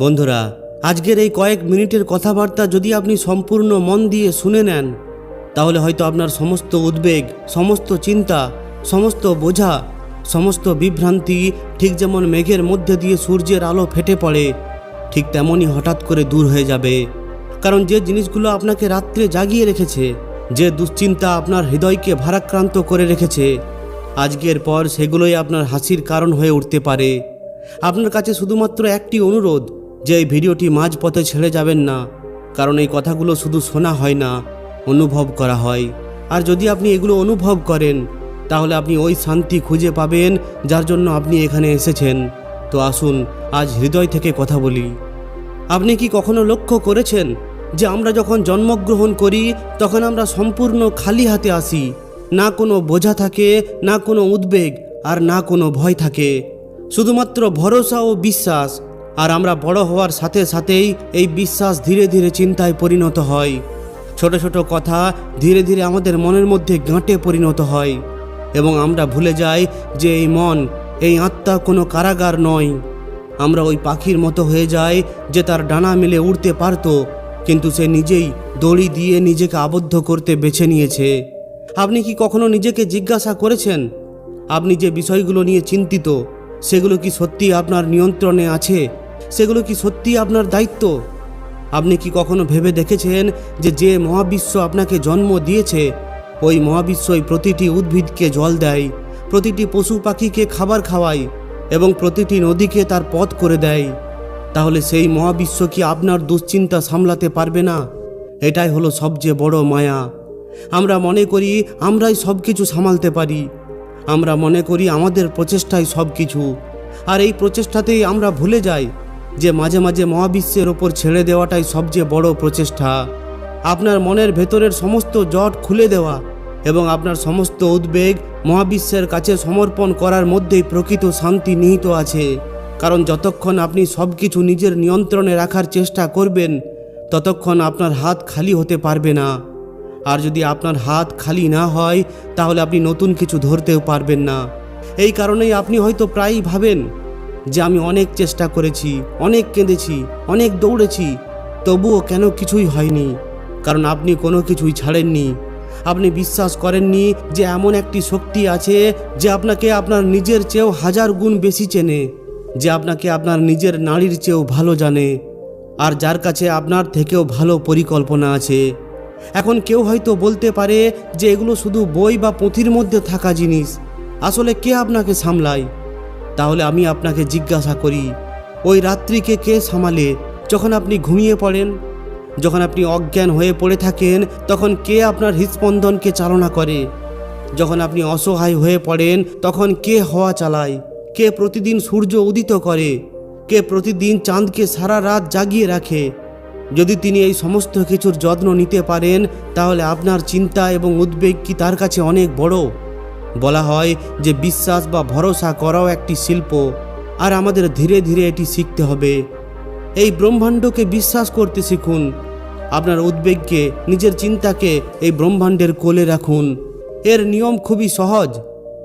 বন্ধুরা, আজকের এই কয়েক মিনিটের কথাবার্তা যদি আপনি সম্পূর্ণ মন দিয়ে শুনে নেন, তাহলে হয়তো আপনার সমস্ত উদ্বেগ, সমস্ত চিন্তা, সমস্ত বোঝা, সমস্ত বিভ্রান্তি ঠিক যেমন মেঘের মধ্যে দিয়ে সূর্যের আলো ফেটে পড়ে, ঠিক তেমনই হঠাৎ করে দূর হয়ে যাবে। কারণ যে জিনিসগুলো আপনাকে রাত্রে জাগিয়ে রেখেছে, যে দুশ্চিন্তা আপনার হৃদয়কে ভারাক্রান্ত করে রেখেছে, আজকের পর সেগুলোই আপনার হাসির কারণ হয়ে উঠতে পারে। আপনার কাছে শুধুমাত্র একটি অনুরোধ যে এই ভিডিওটি মাঝপথে ছেড়ে যাবেন না, কারণ এই কথাগুলো শুধু শোনা হয় না, অনুভব করা হয়। আর যদি আপনি এগুলো অনুভব করেন, তাহলে আপনি ওই শান্তি খুঁজে পাবেন যার জন্য আপনি এখানে এসেছেন। তো আসুন, আজ হৃদয় থেকে কথা বলি। আপনি কি কখনো লক্ষ্য করেছেন যে আমরা যখন জন্মগ্রহণ করি, তখন আমরা সম্পূর্ণ খালি হাতে আসি? না কোনো বোঝা থাকে, না কোনো উদ্বেগ, আর না কোনো ভয় থাকে। শুধুমাত্র ভরসা ও বিশ্বাস আর আমরা বড় হওয়ার সাথে সাথেই এই বিশ্বাস ধীরে ধীরে চিন্তায় পরিণত হয়। ছোট ছোট কথা ধীরে ধীরে আমাদের মনের মধ্যে গাঁটে পরিণত হয় এবং আমরা ভুলে যাই যে এই মন, এই আত্মা কোনো কারাগার নয়। আমরা ওই পাখির মতো হয়ে যাই যে তার ডানা মেলে উড়তে পারতো, কিন্তু সে নিজেই দড়ি দিয়ে নিজেকে আবদ্ধ করতে বেছে নিয়েছে। আপনি কি কখনো নিজেকে জিজ্ঞাসা করেছেন? আপনি যে বিষয়গুলো নিয়ে চিন্তিত, সেগুলো কি সত্যি আপনার নিয়ন্ত্রণে আছে? সেগুলো কি সত্যি আপনার দায়িত্ব? আপনি কি কখনো ভেবে দেখেছেন যে যে মহাবিশ্ব আপনাকে জন্ম দিয়েছে, ওই মহাবিশ্বই প্রতিটি উদ্ভিদকে জল দেয়, প্রতিটি পশু পাখিকে খাবার খাওয়ায় এবং প্রতিটি নদীকে তার পথ করে দেয়? তাহলে সেই মহাবিশ্ব কি আপনার দুশ্চিন্তা সামলাতে পারবে না? এটাই হলো সবচেয়ে বড় মায়া। আমরা মনে করি আমরাই সব কিছু সামালতে পারি। আমরা মনে করি আমাদের প্রচেষ্টাই সব কিছু আর এই প্রচেষ্টাতেই আমরা ভুলে যাই। যে মাঝে মাঝে মহাবিশ্বের ওপর ছেড়ে দেওয়াটাই সবচেয়ে বড় প্রচেষ্টা। আপনার মনের ভেতরের সমস্ত জট খুলে দেওয়া এবং আপনার সমস্ত উদ্বেগ মহাবিশ্বের কাছে সমর্পণ করার মধ্যেই প্রকৃত শান্তি নিহিত আছে। কারণ যতক্ষণ আপনি সব কিছু নিজের নিয়ন্ত্রণে রাখার চেষ্টা করবেন, ততক্ষণ আপনার হাত খালি হতে পারবে না। আর যদি আপনার হাত খালি না হয়, তাহলে আপনি নতুন কিছু ধরতেও পারবেন না। এই কারণেই আপনি হয়তো প্রায়ই ভাবেন যে আমি অনেক চেষ্টা করেছি, অনেক কেঁদেছি, অনেক দৌড়েছি, তবুও কেন কিছুই হয়নি? কারণ আপনি কোনো কিছুই ছাড়েননি। আপনি বিশ্বাস করেননি যে এমন একটি শক্তি আছে যে আপনাকে আপনার নিজের চেয়েও হাজার গুণ বেশি চেনে, যে আপনাকে আপনার নিজের নারীর চেয়েও ভালো জানে, আর যার কাছে আপনার থেকেও ভালো পরিকল্পনা আছে। এখন কেউ হয়তো বলতে পারে যে এগুলো শুধু বই বা পুঁথির মধ্যে থাকা জিনিস। আসলে কে আপনাকে সামলায়? তাহলে আমি আপনাকে জিজ্ঞাসা করি, ওই রাত্রিকে কে সামালে যখন আপনি ঘুমিয়ে পড়েন? যখন আপনি অজ্ঞান হয়ে পড়ে থাকেন, তখন কে আপনার হৃদস্পন্দনকে চালনা করে? যখন আপনি অসহায় হয়ে পড়েন, তখন কে হওয়া চালায়? কে প্রতিদিন সূর্য উদিত করে? কে প্রতিদিন চাঁদকে সারা রাত জাগিয়ে রাখে? যদি তিনি এই সমস্ত কিছুর যত্ন নিতে পারেন, তাহলে আপনার চিন্তা এবং উদ্বেগ কি তার কাছে অনেক বড়? বলা হয় যে বিশ্বাস বা ভরসা করাও একটি শিল্প, আর আমাদের ধীরে ধীরে এটি শিখতে হবে। এই ব্রহ্মাণ্ডকে বিশ্বাস করতে শিখুন। আপনার উদ্বেগকে, নিজের চিন্তাকে এই ব্রহ্মাণ্ডের কোলে রাখুন। এর নিয়ম খুবই সহজ।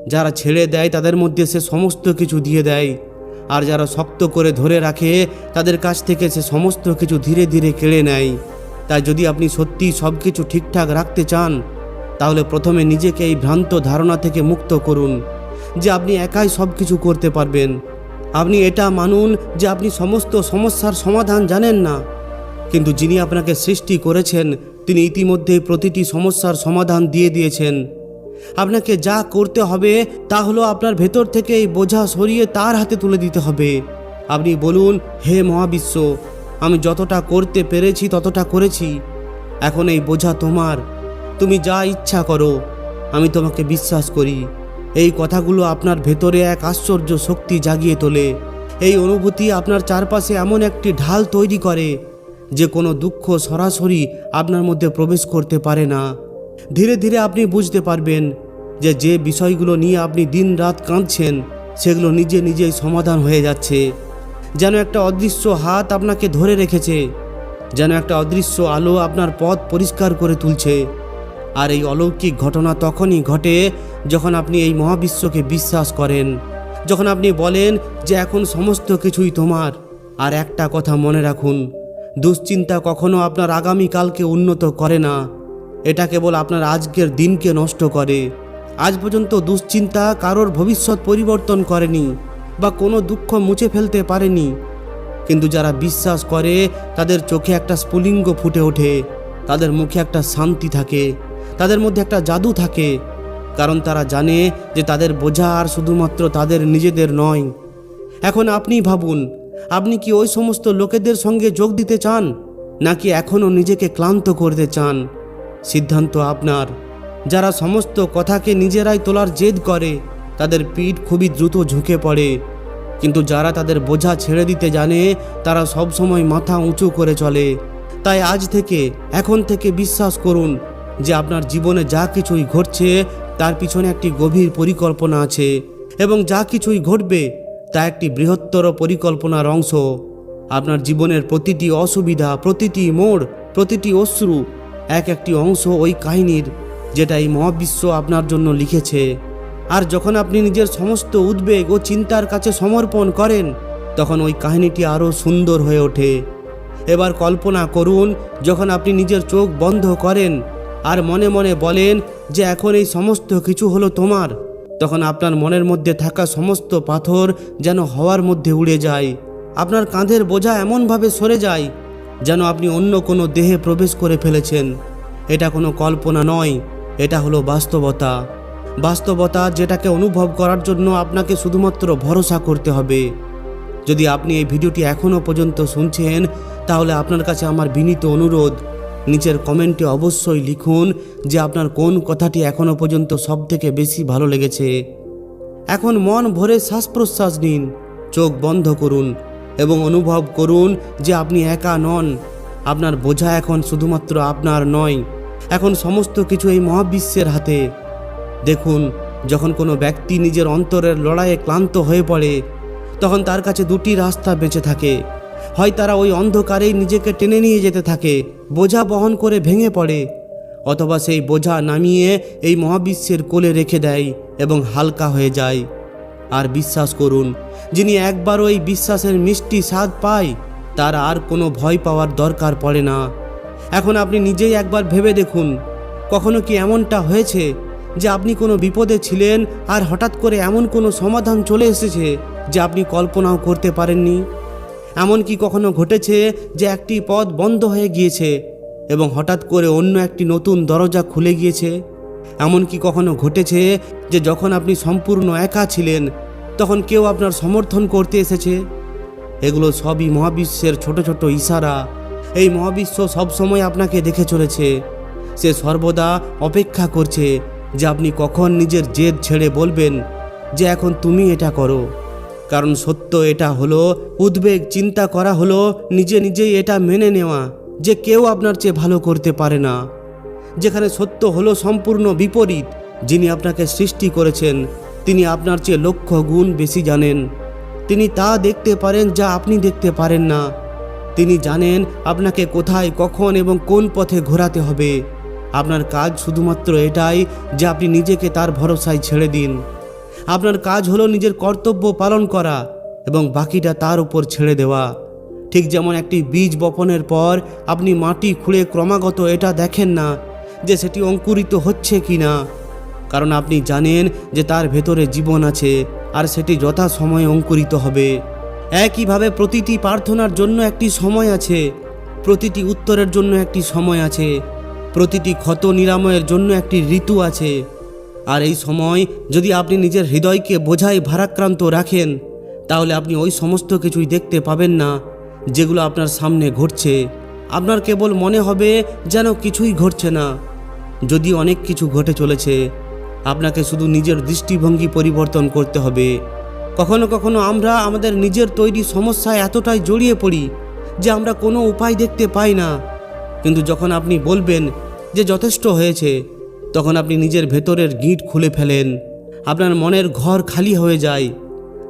যারা ছেড়ে দেয়, তাদের মধ্যে সে সমস্ত কিছু দিয়ে দেয়। আর যারা শক্ত করে ধরে রাখে, তাদের কাছ থেকে সে সমস্ত কিছু ধীরে ধীরে কেড়ে নেয়। তাই যদি আপনি সত্যিই সব কিছু ঠিকঠাক রাখতে চান তাহলে প্রথমে নিজেকে এই ভ্রান্ত ধারণা থেকে মুক্ত করুন যে আপনি একাই সব কিছু করতে পারবেন। আপনি এটা মানুন যে আপনি সমস্ত সমস্যার সমাধান জানেন না। কিন্তু যিনি আপনাকে সৃষ্টি করেছেন, তিনি ইতিমধ্যেই প্রতিটি সমস্যার সমাধান দিয়ে দিয়েছেন। আপনাকে যা করতে হবে, তা হলো আপনার ভেতর থেকে এই বোঝা সরিয়ে তার হাতে তুলে দিতে হবে। আপনি বলুন, হে মহাবিশ্ব, আমি যতটা করতে পেরেছি, ততটা করেছি। এখন এই বোঝা তোমার। তুমি যা ইচ্ছা করো। আমি তোমাকে বিশ্বাস করি। এই কথাগুলো আপনার ভেতরে এক আশ্চর্য শক্তি জাগিয়ে তোলে। এই অনুভূতি আপনার চারপাশে এমন একটি ঢাল তৈরি করে যে কোনো দুঃখ সরাসরি আপনার মধ্যে প্রবেশ করতে পারে না। ধীরে ধীরে আপনি বুঝতে পারবেন যে যে বিষয়গুলো নিয়ে আপনি দিন রাত কাঁদছেন, সেগুলো নিজে নিজেই সমাধান হয়ে যাচ্ছে। যেন একটা অদৃশ্য হাত আপনাকে ধরে রেখেছে, যেন একটা অদৃশ্য আলো আপনার পথ পরিষ্কার করে তুলছে। আর এই অলৌকিক ঘটনা তখনই ঘটে যখন আপনি এই মহাবিশ্বকে বিশ্বাস করেন, যখন আপনি বলেন যে এখন সমস্ত কিছুই তোমার। আর একটা কথা মনে রাখুন, দুশ্চিন্তা কখনো আপনার আগামীকালকে উন্নত করে না। এটা কেবল আপনার আজকের দিনকে নষ্ট করে। আজ পর্যন্ত দুশ্চিন্তা কারোর ভবিষ্যৎ পরিবর্তন করেনি বা কোনো দুঃখ মুছে ফেলতে পারেনি। কিন্তু যারা বিশ্বাস করে, তাদের চোখে একটা স্ফুলিঙ্গ ফুটে ওঠে, তাদের মুখে একটা শান্তি থাকে। তাদের মধ্যে একটা জাদু থাকে, কারণ তারা জানে যে তাদের বোঝা আর শুধুমাত্র তাদের নিজেদের নয়। এখন আপনি ভাবুন, আপনি কি ওই সমস্ত লোকেদের সঙ্গে যোগ দিতে চান, নাকি এখনও নিজেকে ক্লান্ত করতে চান? সিদ্ধান্ত আপনার। যারা সমস্ত কথাকে নিজেরাই তোলার জেদ করে, তাদের পিঠ খুবই দ্রুত ঝুঁকে পড়ে। কিন্তু যারা তাদের বোঝা ছেড়ে দিতে জানে, তারা সবসময় মাথা উঁচু করে চলে। তাই আজ থেকে, এখন থেকে বিশ্বাস করুন যে আপনার জীবনে যা কিছুই ঘটছে, তার পিছনে একটি গভীর পরিকল্পনা আছে এবং যা কিছুই ঘটবে, তা একটি বৃহত্তর পরিকল্পনার অংশ। আপনার জীবনের প্রতিটি অসুবিধা, প্রতিটি মোড়, প্রতিটি অশ্রু এক একটি অংশ ওই কাহিনীর, যেটা এই মহাবিশ্ব আপনার জন্য লিখেছে। আর যখন আপনি নিজের সমস্ত উদ্বেগ ও চিন্তার কাছে সমর্পণ করেন, তখন ওই কাহিনীটি আরও সুন্দর হয়ে ওঠে। এবার কল্পনা করুন, যখন আপনি নিজের চোখ বন্ধ করেন আর মনে মনে বলেন যে এখন এই সমস্ত কিছু হলো তোমার। তখন আপনার মনের মধ্যে থাকা সমস্ত পাথর যেন হওয়ার মধ্যে উড়ে যায়। আপনার কাঁধের বোঝা এমনভাবে সরে যায় যেন আপনি অন্য কোনো দেহে প্রবেশ করে ফেলেছেন। এটা কোনো কল্পনা নয়, এটা হলো বাস্তবতা। বাস্তবতা যেটাকে অনুভব করার জন্য আপনাকে শুধুমাত্র ভরসা করতে হবে। যদি আপনি এই ভিডিওটি এখনও পর্যন্ত শুনছেন, তাহলে আপনার কাছে আমার বিনীত অনুরোধ নিচের কমেন্টে অবশ্যই লিখুন যে আপনার কোন কথাটি এখনও পর্যন্ত সবথেকে বেশি ভালো লেগেছে। এখন মন ভরে শ্বাস প্রশ্বাস নিন, চোখ বন্ধ করুন এবং অনুভব করুন যে আপনি একা নন। আপনার বোঝা এখন শুধুমাত্র আপনার নয়, এখন সমস্ত কিছু এই মহাবিশ্বের হাতে। দেখুন, যখন কোনো ব্যক্তি নিজের অন্তরের লড়াইয়ে ক্লান্ত হয়ে পড়ে, তখন তার কাছে দুটি রাস্তা বেঁচে থাকে। হয় তারা ওই অন্ধকারেই নিজেকে টেনে নিয়ে যেতে থাকে, বোঝা বহন করে ভেঙে পড়ে। অথবা সেই বোঝা নামিয়ে এই মহাবিশ্বের কোলে রেখে দেয় এবং হালকা হয়ে যায়। আর বিশ্বাস করুন, যিনি একবার ওই বিশ্বাসের মিষ্টি স্বাদ পায়, তার আর কোনো ভয় পাওয়ার দরকার পড়ে না। এখন আপনি নিজেই একবার ভেবে দেখুন, কখনো কি এমনটা হয়েছে যে আপনি কোনো বিপদে ছিলেন আর হঠাৎ করে এমন কোনো সমাধান চলে এসেছে যে আপনি কল্পনাও করতে পারেননি? এমন কি কখনো ঘটেছে যে একটি পথ বন্ধ হয়ে গিয়েছে এবং হঠাৎ করে অন্য একটি নতুন দরজা খুলে গিয়েছে। এমন কি কখনো ঘটেছে যে যখন আপনি সম্পূর্ণ একা ছিলেন, তখন কেউ আপনার সমর্থন করতে এসেছে। এগুলো সবই মহাবিশ্বের ছোট ছোট ইশারা। এই মহাবিশ্ব সবসময় আপনাকে দেখে চলেছে। সে সর্বদা অপেক্ষা করছে যে আপনি কখন নিজের জেদ ছেড়ে বলবেন যে এখন তুমি এটা করো। কারণ সত্য এটা হলো, উদ্বেগ, চিন্তা করা হলো, নিজে নিজেই এটা মেনে নেওয়া, যে কেউ আপনার চেয়ে ভালো করতে পারে না। যেখানে সত্য হলো সম্পূর্ণ বিপরীত, যিনি আপনাকে সৃষ্টি করেছেন, তিনি আপনার চেয়ে লক্ষ গুণ বেশি জানেন। তিনি তা দেখতে পারেন যা আপনি দেখতে পারেন না। তিনি জানেন আপনাকে কোথায়, কখন এবং কোন পথে ঘোরাতে হবে। আপনার কাজ শুধুমাত্র এটাই যে আপনি নিজেকে তার ভরসায় ছেড়ে দিন। আপনার কাজ হলো নিজের কর্তব্য পালন করা এবং বাকিটা তার উপর ছেড়ে দেওয়া। ঠিক যেমন একটি বীজ বপনের পর আপনি মাটি খুঁড়ে ক্রমাগত এটা দেখেন না যে সেটি অঙ্কুরিত হচ্ছে কি না কারণ আপনি জানেন যে তার ভেতরে জীবন আছে আর সেটি যথা সময়ে অঙ্কুরিত হবে। একইভাবে প্রতিটি প্রার্থনার জন্য একটি সময় আছে, প্রতিটি উত্তরের জন্য একটি সময় আছে, প্রতিটি ক্ষত নিরাময়ের জন্য একটি ঋতু আছে। আর এই সময় যদি আপনি নিজের হৃদয়কে বোঝাই ভারাক্রান্ত রাখেন, তাহলে আপনি ওই সমস্ত কিছুই দেখতে পাবেন না, যেগুলো আপনার সামনে ঘটছে। আপনার কেবল মনে হবে যেন কিছুই ঘটছে না। যদি অনেক কিছু ঘটে চলেছে, আপনাকে শুধু নিজের দৃষ্টিভঙ্গি পরিবর্তন করতে হবে। কখনো কখনো আমরা আমাদের নিজের তৈরি সমস্যায় এতটাই জড়িয়ে পড়ি যে আমরা কোনো উপায় দেখতে পাই না। কিন্তু যখন আপনি বলবেন যে যথেষ্ট হয়েছে তখন আপনি নিজের ভেতরের গিঁট খুলে ফেলেন। আপনার মনের ঘর খালি হয়ে যায়,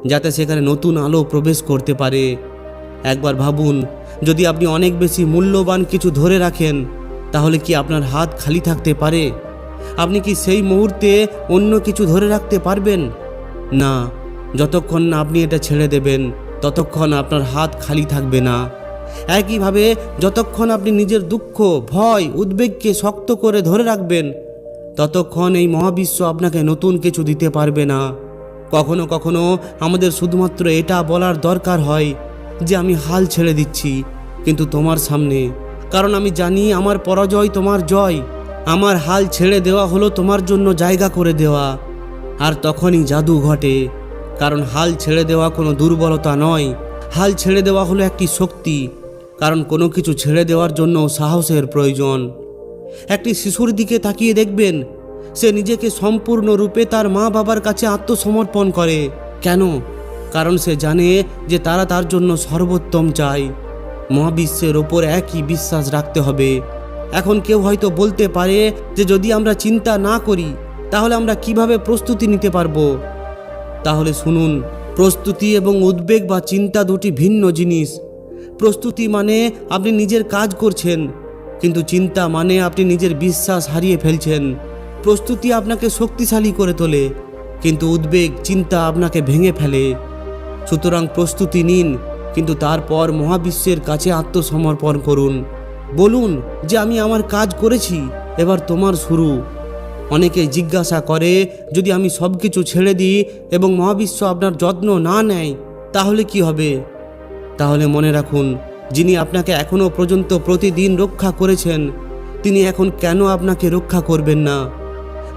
যাতে সেখানে নতুন আলো প্রবেশ করতে পারে। একবার ভাবুন, যদি আপনি অনেক বেশি মূল্যবান কিছু ধরে রাখেন, তাহলে কি আপনার হাত খালি থাকতে পারে? আপনি কি সেই মুহূর্তে অন্য কিছু ধরে রাখতে পারবেন? না, যতক্ষণ না আপনি এটা ছেড়ে দেবেন, ততক্ষণ আপনার হাত খালি থাকবে না। একইভাবে, যতক্ষণ আপনি নিজের দুঃখ, ভয়, উদ্বেগকে শক্ত করে ধরে রাখবেন ততক্ষণ এই মহাবিশ্ব আপনাকে নতুন কিছু দিতে পারবে না। কখনো কখনো আমাদের শুধুমাত্র এটা বলার দরকার হয় যে আমি হাল ছেড়ে দিচ্ছি, কিন্তু তোমার সামনে। কারণ আমি জানি আমার পরাজয় তোমার জয়। আমার হাল ছেড়ে দেওয়া হলো তোমার জন্য জায়গা করে দেওয়া। আর তখনই জাদু ঘটে। কারণ হাল ছেড়ে দেওয়া কোনো দুর্বলতা নয়। হাল ছেড়ে দেওয়া হলো একটি শক্তি। কারণ কোনো কিছু ছেড়ে দেওয়ার জন্য সাহসের প্রয়োজন। একটি শিশুর দিকে তাকিয়ে দেখবেন। সে নিজেকে সম্পূর্ণরূপে তার মা বাবার কাছে আত্মসমর্পণ করে। কেন? কারণ সে জানে যে তারা তার জন্য সর্বোত্তম চায়। মহাবিশ্বের ওপর একই বিশ্বাস রাখতে হবে। এখন কেউ হয়তো বলতে পারে যে যদি আমরা চিন্তা না করি, তাহলে আমরা কীভাবে প্রস্তুতি নিতে পারব? তাহলে শুনুন, প্রস্তুতি এবং উদ্বেগ বা চিন্তা দুটি ভিন্ন জিনিস। প্রস্তুতি মানে আপনি নিজের কাজ করছেন। কিন্তু চিন্তা মানে আপনি নিজের বিশ্বাস হারিয়ে ফেলছেন। প্রস্তুতি আপনাকে শক্তিশালী করে তোলে, কিন্তু উদ্বেগ, চিন্তা আপনাকে ভেঙে ফেলে। সুতরাং প্রস্তুতি নিন, কিন্তু তারপর মহাবিশ্বের কাছে আত্মসমর্পণ করুন। বলুন যে আমি আমার কাজ করেছি, এবার তোমার শুরু। অনেকে জিজ্ঞাসা করে, যদি আমি সব কিছু ছেড়ে দিই এবং মহাবিশ্ব আপনার যত্ন না নেয়, তাহলে কি হবে? তাহলে মনে রাখুন যিনি আপনাকে এখনও পর্যন্ত প্রতিদিন রক্ষা করেছেন, তিনি এখন কেন আপনাকে রক্ষা করবেন না?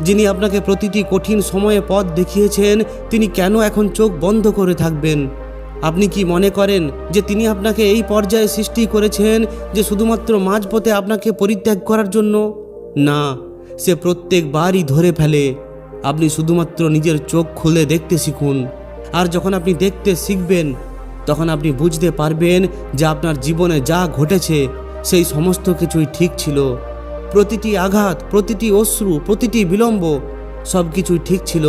যিনি আপনাকে প্রতিটি কঠিন সময়ে পথ দেখিয়েছেন, তিনি কেন এখন চোখ বন্ধ করে থাকবেন? আপনি কি মনে করেন যে তিনি আপনাকে এই পর্যায়ে সৃষ্টি করেছেন যে শুধুমাত্র মাঝপথে আপনাকে পরিত্যাগ করার জন্য? না, সে প্রত্যেকবারই ধরে ফেলে। আপনি শুধুমাত্র নিজের চোখ খুলে দেখতে শিখুন। আর যখন আপনি দেখতে শিখবেন তখন আপনি বুঝতে পারবেন যে আপনার জীবনে যা ঘটেছে, সেই সমস্ত কিছুই ঠিক ছিল। প্রতিটি আঘাত, প্রতিটি অশ্রু, প্রতিটি বিলম্ব সব কিছুই ঠিক ছিল,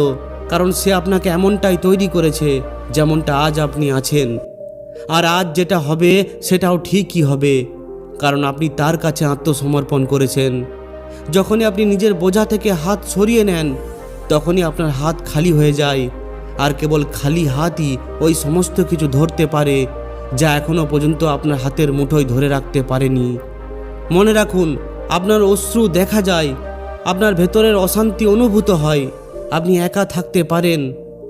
কারণ সে আপনাকে এমনটাই তৈরি করেছে যেমনটা আজ আপনি আছেন। আর আজ যেটা হবে, সেটাও ঠিকই হবে, কারণ আপনি তার কাছে আত্মসমর্পণ করেছেন। যখনই আপনি নিজের বোঝা থেকে হাত সরিয়ে নেন, তখনই আপনার হাত খালি হয়ে যায়। আর কেবল খালি হাতই ওই সমস্ত কিছু ধরতে পারে, যা এখনও পর্যন্ত আপনার হাতের মুঠোয় ধরে রাখতে পারেনি। মনে রাখুন, আপনার অশ্রু দেখা যায়, আপনার ভেতরের অশান্তি অনুভূত হয়, আপনি একা থাকতে পারেন,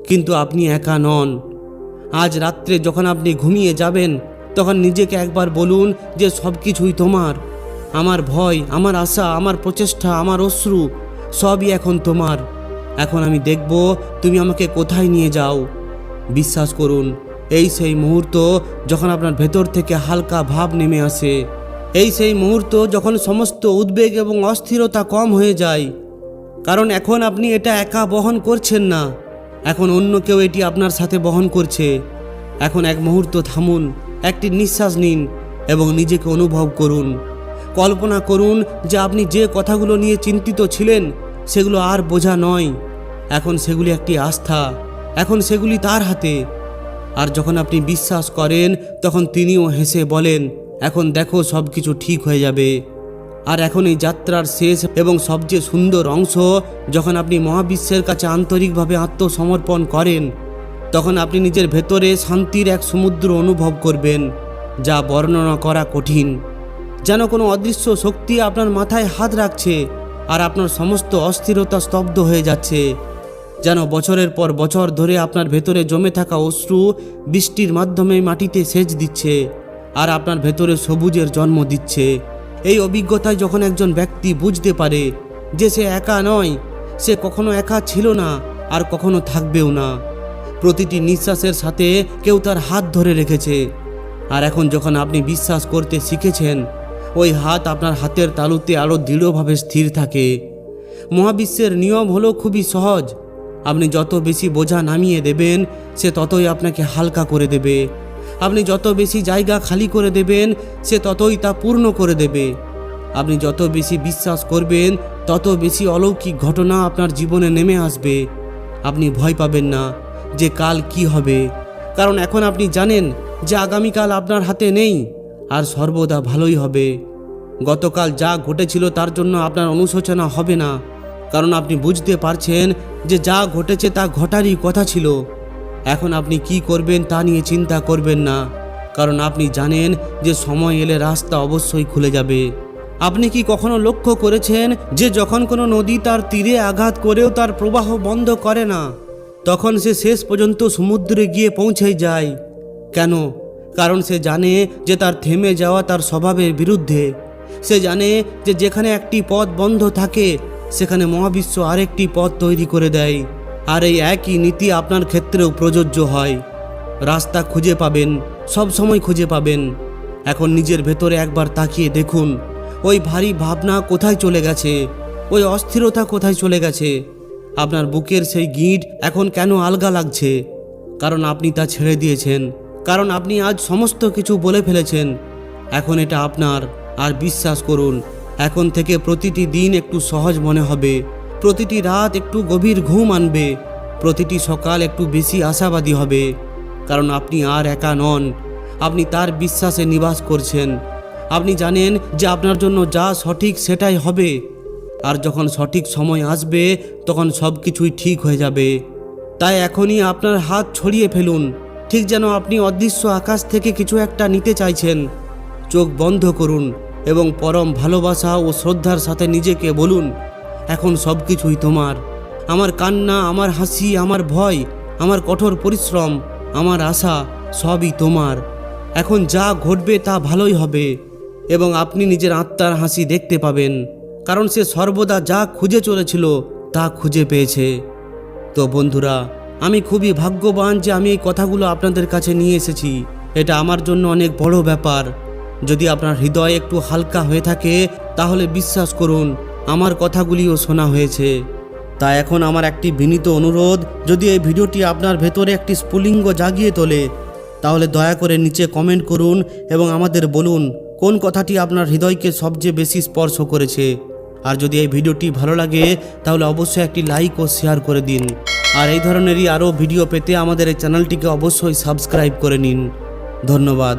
কিন্তু আপনি একা নন। আজ রাত্রে যখন আপনি ঘুমিয়ে যাবেন, তখন নিজেকে একবার বলুন যে সব কিছুই তোমার। আমার ভয়, আমার আশা, আমার প্রচেষ্টা, আমার অশ্রু, সবই এখন তোমার। এখন আমি দেখব তুমি আমাকে কোথায় নিয়ে যাও। বিশ্বাস করুন, এই সেই মুহূর্ত যখন আপনার ভেতর থেকে হালকা ভাব নেমে আসে। এই সেই মুহূর্ত যখন সমস্ত উদ্বেগ এবং অস্থিরতা কম হয়ে যায়। কারণ এখন আপনি এটা একা বহন করছেন না। এখন অন্য কেউ এটি আপনার সাথে বহন করছে। এখন এক মুহূর্ত থামুন, একটি নিঃশ্বাস নিন এবং নিজেকে অনুভব করুন। কল্পনা করুন যে আপনি যে কথাগুলো নিয়ে চিন্তিত ছিলেন সেগুলো আর বোঝা নয়। এখন সেগুলি একটি আস্থা। এখন সেগুলি তার হাতে। আর যখন আপনি বিশ্বাস করেন, তখন তিনিও হেসে বলেন, এখন দেখো সব কিছু ঠিক হয়ে যাবে। আর এখন এই যাত্রার শেষ এবং সবচেয়ে সুন্দর অংশ, যখন আপনি মহাবিশ্বের কাছে আন্তরিকভাবে আত্মসমর্পণ করেন, তখন আপনি নিজের ভেতরে শান্তির এক সমুদ্র অনুভব করবেন, যা বর্ণনা করা কঠিন। যেন কোনো অদৃশ্য শক্তি আপনার মাথায় হাত রাখছে আর আপনার সমস্ত অস্থিরতা স্তব্ধ হয়ে যাচ্ছে। যেন বছরের পর বছর ধরে আপনার ভেতরে জমে থাকা অশ্রু বৃষ্টির মাধ্যমে মাটিতে সেচ দিচ্ছে আর আপনার ভেতরে সবুজের জন্ম দিচ্ছে। এই অভিজ্ঞতায় যখন একজন ব্যক্তি বুঝতে পারে যে সে একা নয়, সে কখনো একা ছিল না আর কখনো থাকবেও না। প্রতিটি নিঃশ্বাসের সাথে কেউ তার হাত ধরে রেখেছে। আর এখন যখন আপনি বিশ্বাস করতে শিখেছেন ওই হাত আপনার হাতের তালুতে আরও দৃঢ়ভাবে স্থির থাকে। মহাবিশ্বের নিয়ম হলো খুবই সহজ। আপনি যত বেশি বোঝা নামিয়ে দেবেন, সে ততই আপনাকে হালকা করে দেবে। আপনি যত বেশি জায়গা খালি করে দেবেন, সে ততই তা পূর্ণ করে দেবে। আপনি যত বেশি বিশ্বাস করবেন, তত বেশি অলৌকিক ঘটনা আপনার জীবনে নেমে আসবে। আপনি ভয় পাবেন না যে কাল কি হবে। কারণ এখন আপনি জানেন যে আগামীকাল আপনার হাতে নেই। আর সর্বদা ভালোই হবে। গতকাল যা ঘটেছিল তার জন্য আপনার অনুশোচনা হবে না, কারণ আপনি বুঝতে পারছেন যে যা ঘটেছে তা ঘটারই কথা ছিল। এখন আপনি কি করবেন তা নিয়ে চিন্তা করবেন না, কারণ আপনি জানেন যে সময় এলে রাস্তা অবশ্যই খুলে যাবে। আপনি কি কখনো লক্ষ্য করেছেন যে যখন কোনো নদী তার তীরে আঘাত করেও তার প্রবাহ বন্ধ করে না, তখন সে শেষ পর্যন্ত সমুদ্রে গিয়ে পৌঁছে যায়? কেন? কারণ সে জানে যে তার থেমে যাওয়া তার স্বভাবের বিরুদ্ধে। সে জানে যে যেখানে একটি পথ বন্ধ থাকে, সেখানে মহাবিশ্ব আরেকটি পথ তৈরি করে দেয়। আর এই একই নীতি আপনার ক্ষেত্রেও প্রযোজ্য হয়। রাস্তা খুঁজে পাবেন, সব সময় খুঁজে পাবেন। এখন নিজের ভেতরে একবার তাকিয়ে দেখুন, ওই ভারী ভাবনা কোথায় চলে গেছে? ওই অস্থিরতা কোথায় চলে গেছে? আপনার বুকের সেই গিঁট এখন কেন আলগা লাগছে? কারণ আপনি তা ছেড়ে দিয়েছেন। কারণ আপনি আজ সমস্ত কিছু বলে ফেলেছেন। এখন এটা আপনার, আর বিশ্বাস করুন, এখন থেকে প্রতিটি দিন একটু সহজ মনে হবে। প্রতিটি রাত একটু গভীর ঘুম আনবে। প্রতিটি সকাল একটু বেশি আশাবাদী হবে। কারণ আপনি আর একা নন, আপনি তার বিশ্বাসে নিবাস করছেন। আপনি জানেন যে আপনার জন্য যা সঠিক সেটাই হবে। আর যখন সঠিক সময় আসবে, তখন সব কিছুই ঠিক হয়ে যাবে। তাই এখনই আপনার হাত ছড়িয়ে ফেলুন। ঠিক যেন আপনি অদৃশ্য আকাশ থেকে কিছু একটা নিতে চাইছেন। চোখ বন্ধ করুন এবং পরম ভালোবাসা ও শ্রদ্ধার সাথে নিজেকে বলুন, এখন সব কিছুই তোমার। আমার কান্না, আমার হাসি, আমার ভয়, আমার কঠোর পরিশ্রম, আমার আশা, সবই তোমার। এখন যা ঘটবে তা ভালোই হবে এবং আপনি নিজের আত্মার হাসি দেখতে পাবেন। কারণ সে সর্বদা যা খুঁজে চলেছিল, তা খুঁজে পেয়েছে। তো বন্ধুরা আমি খুবই ভাগ্যবান যে আমি এই কথাগুলো আপনাদের কাছে নিয়ে এসেছি। এটা আমার জন্য অনেক বড় ব্যাপার। যদি আপনার হৃদয় একটু হালকা হয়ে থাকে, তাহলে বিশ্বাস করুন, আমার কথাগুলিও শোনা হয়েছে। তা এখন আমার একটি বিনীত অনুরোধ, যদি এই ভিডিওটি আপনার ভেতরে একটি স্ফুলিঙ্গ জাগিয়ে তোলে, তাহলে দয়া করে নিচে কমেন্ট করুন এবং আমাদের বলুন, কোন কথাটি আপনার হৃদয়কে সবচেয়ে বেশি স্পর্শ করেছে। আর যদি এই ভিডিওটি ভালো লাগে, তাহলে অবশ্যই একটি লাইক ও শেয়ার করে দিন। আর এই ধরনেরই আরও ভিডিও পেতে আমাদের এই চ্যানেলটিকে অবশ্যই সাবস্ক্রাইব করে নিন। ধন্যবাদ।